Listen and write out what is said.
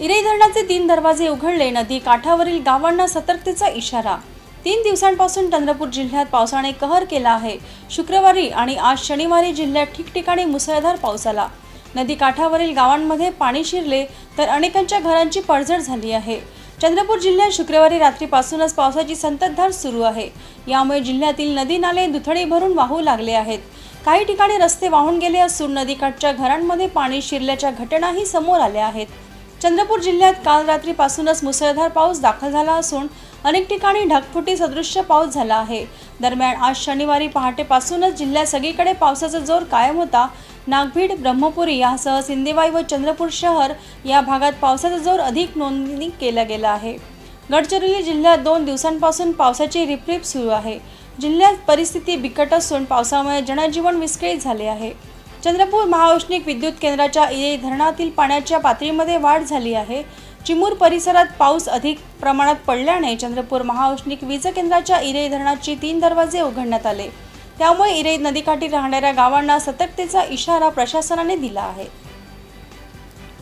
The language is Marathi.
इरई धरणाचे तीन दरवाजे उघडले. नदी काठावरील गावांना सतर्कतेचा इशारा. तीन दिवसांपासून चंद्रपूर जिल्ह्यात पावसाने कहर केला आहे. शुक्रवारी आणि आज शनिवारी जिल्ह्यात ठिकठिकाणी मुसळधार पाऊस आला. नदी काठावरील गावांमध्ये पाणी शिरले तर अनेकांच्या घरांची पडझड झाली आहे. चंद्रपूर जिल्ह्यात शुक्रवारी रात्रीपासूनच पावसाची संततधार सुरू आहे. यामुळे जिल्ह्यातील नदी नाले दुथडी भरून वाहू लागले आहेत. काही ठिकाणी रस्ते वाहून गेले असून नदीकाठच्या घरांमध्ये पाणी शिरल्याच्या घटनाही समोर आल्या आहेत. चंद्रपूर जिल्ह्यात काल रात्रीपासूनच मुसळधार पाऊस दाखल झाला असून अनेक ठिकाणी ढगफुटी सदृश्य पाऊस झाला आहे. दरम्यान आज शनिवारी पहाटेपासूनच जिल्ह्यात सगळीकडे पावसाचा जोर कायम होता. नागभीड ब्रह्मपुरी यासह सिंदेवाई व चंद्रपूर शहर या भागात पावसाचा जोर अधिक नोंदणी केला गेला आहे. गडचिरोली जिल्ह्यात दोन दिवसांपासून पावसाची रिपरिप सुरू आहे. जिल्ह्यात परिस्थिती बिकट असून पावसामुळे जनजीवन विस्कळीत झाले आहे. चंद्रपूर महाऔष्णिक विद्युत केंद्राच्या इरे धरणातील पाण्याच्या पातळीमध्ये वाढ झाली आहे. चिमूर परिसरात पाऊस अधिक प्रमाणात पडल्याने चंद्रपूर महाऔष्णिक वीज केंद्राच्या इरे धरणाचे तीन दरवाजे उघडण्यात आले. त्यामुळे इरे नदीकाठी राहणाऱ्या गावांना सतर्कतेचा इशारा प्रशासनाने दिला आहे.